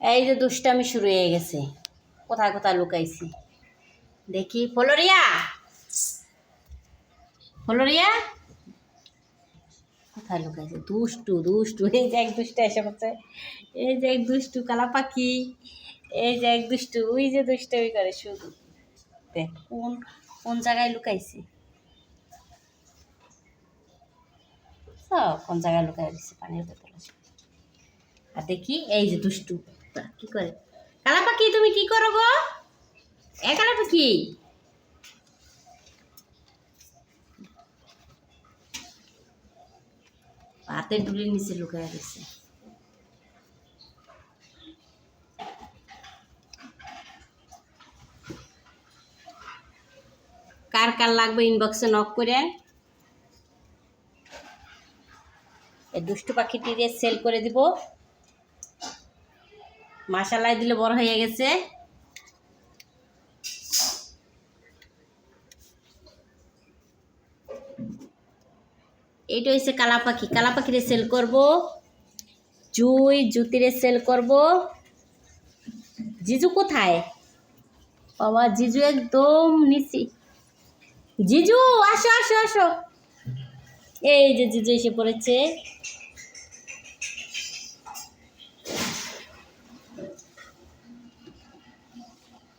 এই যে দুষ্টামি শুরু হয়ে গেছে। কোথায় কোথায় লুকাইছি? দেখি, ফলোরিয়া! ফলোরিয়া! কোথায় লুকাইছে? দুষ্টু দুষ্টু। এই যে এক দুষ্ট এসে পড়ছে। এই যে এক দুষ্টু, কালা পাখি। এই যে এক দুষ্টু, ওই যে দুষ্টমি করে শুধু। দেখ, কোন কোন জায়গায় লুকাইছে? কোন জায়গায় লুকাই দিচ্ছে পানির বোতল আর দেখি, এই যে দুষ্টু। কি করে? কালা পাখি তুমি কি করো গো? পাখি ডুলির নিচে লুকাই দিচ্ছে কার কার লাগবে ইনবক্সে নক করে? এই দুষ্টু পাখিটি দিয়ে সেল করে দিব। মাসালাই দিলে বড় হয়ে গেছে। এইটা হচ্ছে কালা পাখি। কালা সেল করব। জুই জুতিরে সেল করব। জিজু কোথায়? বাবা, জিজু একদম নিচি। জিজু, আসো আসো আসো। এই যে জিজু এসে পড়েছে।